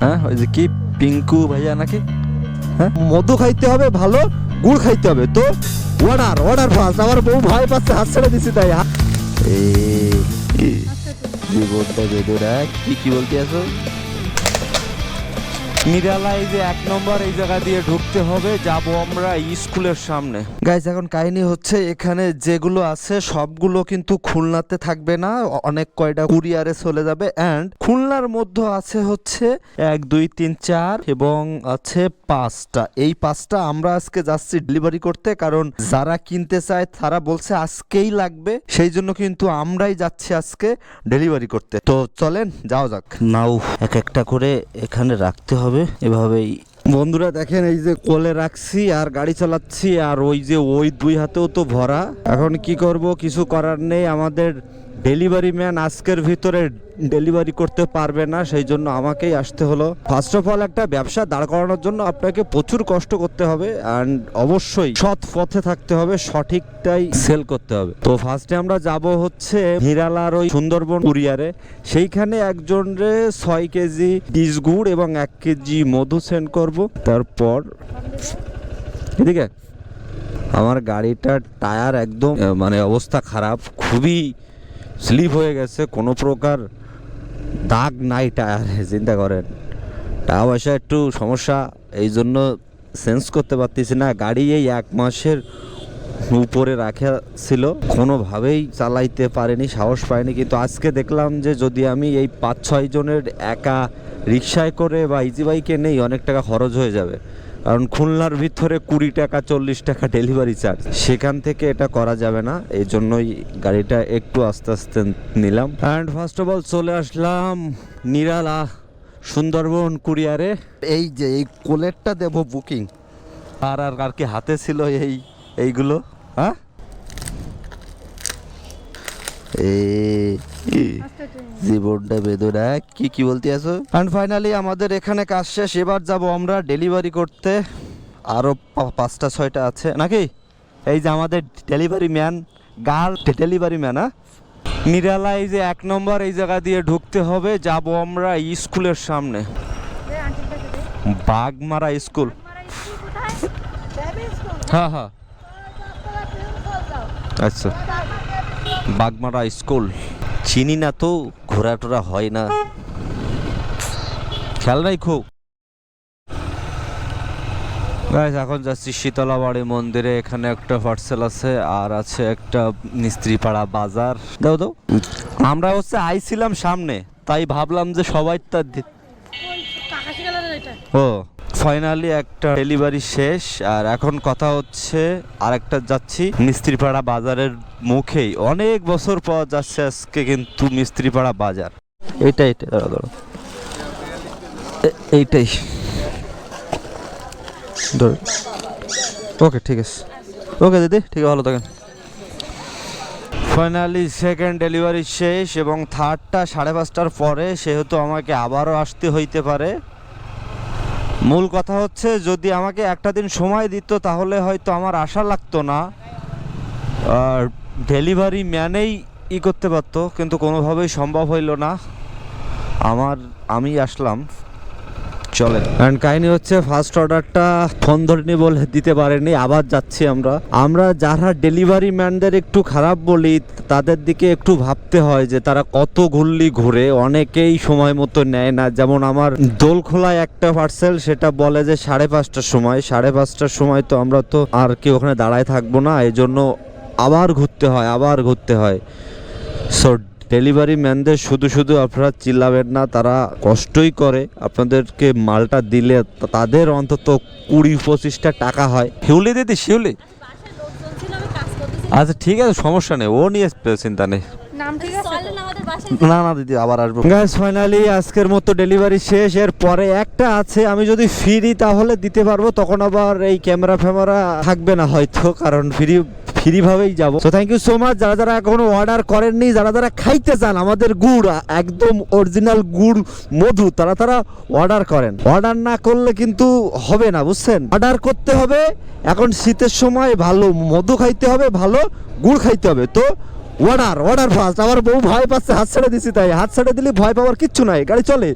হ্যাঁ ওই যে কি পিঙ্কু ভাইয়া নাকি? হ্যাঁ? মধু খাইতে হবে ভালো গুড় খাইতে হবে। তো অর্ডার অর্ডার ফার্স্ট আমার বউ ভয় পাচ্ছে হাত ছেড়ে দিছি তাই। জীবনটা বেদুরা কি কি বলতে আছো? নিরালা এই যে এক নম্বর এই জায়গা দিয়ে ঢুকতে হবে যাব আমরা স্কুলের সামনে। গাইজ এখন কাহিনী হচ্ছে এখানে যেগুলো আছে সবগুলো কিন্তু খুলনাতে থাকবে না অনেক কয়টা কুরিয়ারে চলে যাবে। অ্যান্ড খুলনার মধ্যে আছে হচ্ছে এক দুই তিন চার এবং আছে পাঁচটা। এই পাঁচটা আমরা আজকে যাচ্ছি ডেলিভারি করতে কারণ যারা কিনতে চায় তারা বলছে আজকেই লাগবে। সেই জন্য কিন্তু আমরাই যাচ্ছি আজকে ডেলিভারি করতে। তো চলেন যাও যাক। নাও এক একটা করে এখানে রাখতে হবে। এভাবেই। বন্ধুরা দেখেন, এই যে কোলে রাখছি আর গাড়ি চালাচ্ছি, আর ওই যে ওই দুই হাতেও তো ভরা। এখন কি করব? কিছু করার নেই, আমাদের ডেলিভারি ম্যান আজকের ভিতরে ডেলিভারি করতে পারবে না, সেই জন্য আমাকেই আসতে হলো। ফার্স্ট অফ অল একটা ব্যবসা দাঁড় করানোর জন্য আপনাকে প্রচুর কষ্ট করতে হবে অ্যান্ড অবশ্যই সৎ পথে থাকতে হবে, সঠিকটাই সেল করতে হবে। তো ফার্স্টে আমরা যাব হচ্ছে হিরালার ওই সুন্দরবন কুরিয়ারে। সেইখানে একজনরে ছয় কেজি ডিস গুড় এবং এক কেজি মধু সেন্ড করব। তারপর এদিকে, আমার গাড়িটার টায়ার একদম মানে অবস্থা খারাপ, খুবই স্লিপ হয়ে গেছে, কোনো প্রকার দাগ নাই টায়ারে, চিন্তা করেন। টাকা পয়সা একটু সমস্যা, এই জন্য সেন্স করতে পারতেছি না। গাড়ি এই এক মাসের উপরে রাখা ছিল, কোনোভাবেই চালাইতে পারেনি, সাহস পায়নি কিন্তু আজকে দেখলাম যে যদি আমি এই পাঁচ ছয় জনের একা রিক্সায় করে বা ইজি বাইকে নেই, অনেক টাকা খরচ হয়ে যাবে। কারণ খুলনার ভিতরে কুড়ি টাকা চল্লিশ টাকা ডেলিভারি চার্জ সেখান থেকে এটা করা যাবে না এই জন্যই গাড়িটা একটু আস্তে আস্তে নিলাম। অ্যান্ড ফার্স্ট অফ অল চলে আসলাম নিরালা সুন্দরবন কুরিয়ারে। এই যে এই কোলেরটা দেব বুকিং। আর আর আর কি হাতে ছিল এই এইগুলো? হ্যাঁ? এই জীবনটা বেদনা। কি কি বলতে আছো? অ্যান্ড ফাইনালি আমাদের এখানে কাজ শেষ। এবার যাব আমরা ডেলিভারি করতে। আরও পাঁচটা, ছয়টা আছে। নাকি? এই যে আমাদের delivery man girl delivery man হ্যাঁ? নিরালা এই যে এক নম্বর এই জায়গা দিয়ে ঢুকতে হবে। যাব আমরা স্কুলের সামনে। বাগমারা স্কুল। হ্যাঁ হ্যাঁ। আচ্ছা। বাগমারা স্কুল। চিনি না তো ঘোরা টোরা হয় না। খেয়াল নাই খুব এখন যাচ্ছি শীতলাবাড়ি মন্দিরে এখানে একটা পার্সেল আছে আর আছে একটা মিস্ত্রিপাড়া বাজার। দাও দাও। আমরা হচ্ছে আইছিলাম সামনে তাই ভাবলাম যে সবাই তার ও। ফাইনালি একটা ডেলিভারি শেষ, আর এখন কথা হচ্ছে আর একটা যাচ্ছি মিস্ত্রিপাড়া বাজারের মুখেই। অনেক বছর পর যাচ্ছে আজকে কিন্তু মিস্ত্রিপাড়া বাজার। এইটাই এইটাই দাঁড়া এইটাই। ওকে, ঠিক আছে। ওকে, দিদি, ঠিক আছে, ভালো থাকেন। ফাইনালি সেকেন্ড ডেলিভারি শেষ এবং থার্ডটা সাড়ে পাঁচটার পরে সেহেতু আমাকে আবারও আসতে হইতে পারে। মূল কথা হচ্ছে যদি আমাকে একটা দিন সময় দিত, তাহলে হয়তো আমার আশা লাগতো না। আর ডেলিভারি ম্যানেই ই করতে পারতো, কিন্তু কোনোভাবেই সম্ভব হইল না। আমার, আমি আসলাম। চলেন। কারণ কাহিনী হচ্ছে ফার্স্ট অর্ডারটা ফোন ধরেনি বলে দিতে পারেনি, আবার যাচ্ছি আমরা। আমরা যারা ডেলিভারি ম্যানদের একটু খারাপ বলি, তাদের দিকে একটু ভাবতে হয় যে তারা কত ঘুরলি ঘুরে, অনেকেই সময় মতো নেয় না। যেমন আমার দোলখোলায় একটা পার্সেল সেটা বলে যে সাড়ে পাঁচটার সময়। সাড়ে পাঁচটার সময় তো আমরা তো আর কি ওখানে দাঁড়ায় থাকব না এই জন্য আবার ঘুরতে হয়, আবার ঘুরতে হয়। সো ডেলিভারি ম্যানদের শুধু শুধু আপনারা চিল্লাবেন না তারা কষ্টই করে। আপনাদেরকে মালটা দিলে তাদের অন্তত কুড়ি পঁচিশটা টাকা হয়। শিউলি দিদি শিউলি। আচ্ছা ঠিক আছে সমস্যা নেই। ও নিয়ে চিন্তা নেই। না না দিদি আবার আসব। গ্যাস ফাইনালি আজকের মতো ডেলিভারি শেষ। এর পরে একটা আছে আমি যদি ফ্রি তাহলে দিতে পারব তখন আবার এই ক্যামেরা ফ্যামেরা থাকবে না হয়তো কারণ ফ্রি ফ্রি ভাবেই যাব। তো থ্যাংক ইউ সো মাচ যারা যারা এখনও অর্ডার করেননি, যারা যারা খাইতে চান, আমাদের গুড়, একদম অরিজিনাল গুড় মধু, তারা তারা অর্ডার করেন। অর্ডার না করলে কিন্তু হবে না, বুঝছেন? অর্ডার করতে হবে, এখন শীতের সময় ভালো মধু খাইতে হবে, ভালো গুড় খাইতে হবে। তো অর্ডার অর্ডার ফার্স্ট আমার বউ ভয় পাচ্ছে, হাত ছেড়ে দিছি তাই। হাত ছেড়ে দিলে ভয় পাওয়ার কিচ্ছু নাই। গাড়ি চলে।